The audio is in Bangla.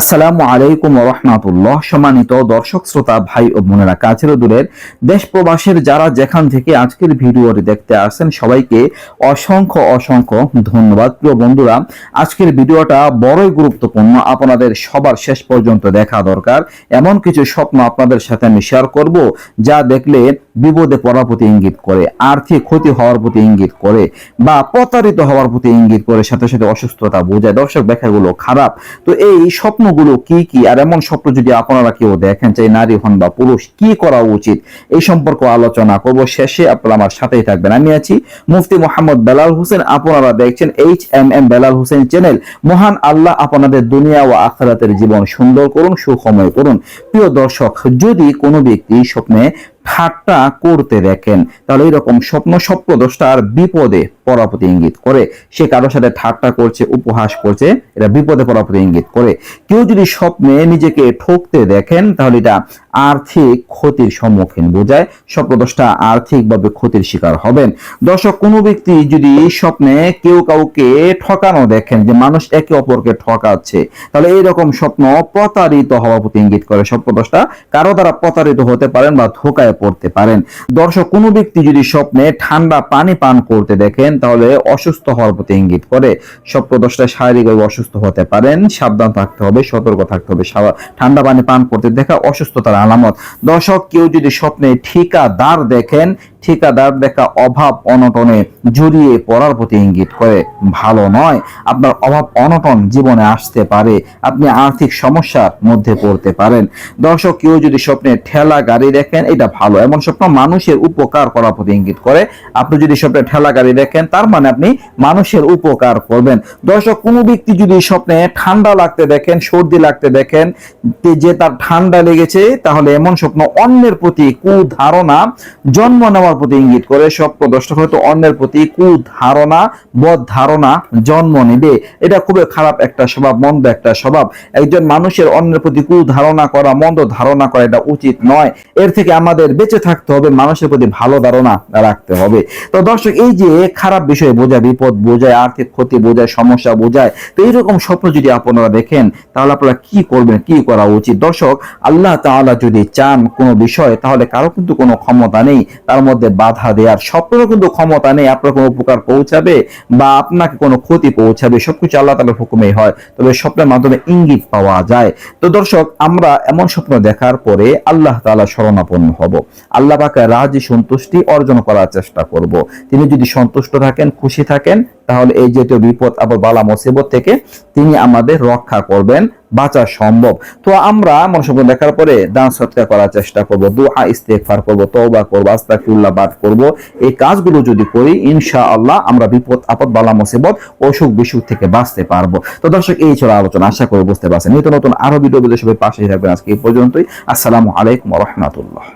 আসসালামু আলাইকুম রহমাতুল্লাহ। সম্মানিত দর্শক, শ্রোতা, ভাই ও বোনেরা, কাছের দূরের দেশ প্রবাসের যারা যেখান থেকে আজকের ভিডিওটি দেখতে আসেন সবাইকে অসংখ্য অসংখ্য ধন্যবাদ। প্রিয় বন্ধুরা, আজকের ভিডিওটা বড়ই গুরুত্বপূর্ণ। আপনাদের সবার শেষ পর্যন্ত দেখা দরকার। এমন কিছু স্বপ্ন আপনাদের সাথে আমি শেয়ার করব, যা দেখলে বিপদে পড়ার প্রতি ইঙ্গিত করে, আর্থিক ক্ষতি হওয়ার প্রতি ইঙ্গিত করে, বা প্রতারিত হওয়ার প্রতি ইঙ্গিত করে, সাথে সাথে অসুস্থতা বোঝায়, দর্শক, ব্যাখ্যাগুলো খারাপ। তো এই স্বপ্নগুলো কি কি? আর এমন স্বপ্ন যদি আপনারা কেউ দেখেন চাই নারী হন বা পুরুষ, কি করা উচিত? এই সম্পর্ক আলোচনা করব। শেষে আপনারা আমার সাথেই থাকবেন। আমি আছি মুফতি মোহাম্মদ বেলাল হোসেন। আপনারা দেখছেন H M M Belal Hossain channel. মহান আল্লাহ আপনাদের দুনিয়া ও আখরাতের জীবন সুন্দর করুন, সুখময় করুন। প্রিয় দর্শক, যদি কোনো ব্যক্তি স্বপ্নে ঠাট্টা করতে দেখেন। তাহলে এরকম স্বপ্ন স্বপ্নদোষটার বিপদে পড়ার প্রতি ইঙ্গিত করে। সে কারোর সাথে ঠাট্টা করছে, উপহাস করছে, এটা বিপদে পড়ার প্রতি ইঙ্গিত করে। কেউ যদি স্বপ্নে নিজেকে ঠকতে দেখেন, তাহলে এটা আর্থিক ক্ষতির সম্মুখীন বোঝায়। স্বপ্নদোষটা আর্থিকভাবে ক্ষতির শিকার হবেন। দর্শক, কোনো ব্যক্তি যদি স্বপ্নে কেউ কাউকে ঠকানো দেখেন, যে মানুষ একে অপরকে ঠকাচ্ছে, তাহলে এইরকম স্বপ্ন প্রতারিত হওয়ার প্রতি ইঙ্গিত করে স্বপ্নদোষটা কারও দ্বারা প্রতারিত হতে পারেন বা ধোকায় পড়তে পারেন। দর্শক, কোনো ব্যক্তি যদি স্বপ্নে ঠান্ডা পানি পান করতে দেখেন, তাহলে অসুস্থ হওয়ার প্রতি ইঙ্গিত করে। স্বপ্নদোষটা শারীরিকভাবে অসুস্থ হতে পারেন, সাবধান থাকতে হবে, সতর্ক থাকতে হবে ঠান্ডা পানি পান করতে দেখা অসুস্থতার আলামত। দর্শক, কেউ যদি স্বপ্নে ঠিকাদার দেখেন ঠিকাদার দেখা অভাব অনটনে জড়িয়ে পড়ার প্রতি ইঙ্গিত করে। ভালো নয়, আপনার অভাব অনটন জীবনে আসতে পারে, আপনি আর্থিক সমস্যার মধ্যে পড়তে পারেন। দর্শক, কেউ যদি স্বপ্নে ঠেলা গাড়ি দেখেন, এটা ভালো। এমন স্বপ্ন মানুষের উপকার করার প্রতি ইঙ্গিত করে। আপনি যদি স্বপ্নে ঠেলা গাড়ি দেখেন, তার মানে আপনি মানুষের উপকার করবেন। দর্শক, কোনো ব্যক্তি যদি স্বপ্নে ঠান্ডা লাগতে দেখেন, সর্দি লাগতে দেখেন যে- তার ঠান্ডা লেগেছে, তাহলে এমন স্বপ্ন অন্যের প্রতি কুধারণা জন্ম নেওয়ার প্রতি ইঙ্গিত করে স্বপ্ন দর্শক হয়তো অন্যের প্রতি কুধারণা, বদ ধারণা জন্ম নেবে। এটা খুবই খারাপ একটা স্বভাব, মন্দ একটা স্বভাব। একজন মানুষের অন্যের প্রতি কুধারণা করা, মন্দ ধারণা করা এটা উচিত নয়। এর থেকে আমাদের বেঁচে থাকতে হবে, মানুষের প্রতি ভালো ধারণা রাখতে হবে। তো দর্শক, এই যে খারাপ বিষয় বোঝায়, বিপদ বোঝায়, আর্থিক ক্ষতি বোঝায়, সমস্যা বোঝায়, তো এইরকম স্বপ্ন যদি আপনারা দেখেন, তাহলে আপনারা কি করবেন, কি করা উচিত? দর্শক, আল্লাহ তাআলা যদি চান কোনো বিষয়, তাহলে কারও কিন্তু কোনো ক্ষমতা নেই। তার মধ্যে বাধা দেওয়ার স্বপ্নেরও কিন্তু ক্ষমতা নেই। আপনার কোনো উপকার পৌঁছাবে বা আপনাকে কোনো ক্ষতি পৌঁছাবে, সবকিছু আল্লাহ তালের হুকুমেই হয়। তবে স্বপ্নের মাধ্যমে ইঙ্গিত পাওয়া যায়। তো দর্শক, আমরা এমন স্বপ্ন দেখার পরে আল্লাহ তালা শরণাপন্ন হব। আল্লাহ পাকে রাজি সন্তুষ্টি অর্জন করার চেষ্টা করব। তিনি যদি সন্তুষ্ট থাকেন, খুশি থাকেন তাহলে এই জাতীয় বিপদ আবার বালা মুসিবত থেকে তিনি আমাদের রক্ষা করবেন, বাঁচা সম্ভব। তো আমরা মনসম্পদ দেখার পরে দান সৎকার করার চেষ্টা করব দোয়া ইস্তেগফার করব, তওবা করব, আস্তাগফিরুল্লাহ পাঠ করব। এই কাজগুলো যদি করি, ইনশাআল্লাহ আমরা বিপদ, আপদ, বালা, মুসিবত, অসুখ, বিসুখ থেকে বাঁচতে পারব। তো দর্শক, এই ছিল আলোচনা, আশা করি বুঝতে পারছেন। নিত্য নতুন আরও ভিডিও সবাই পাশে থাকবেন আজকে এই পর্যন্তই। আসসালামু আলাইকুম রাহমাতুল্লাহ।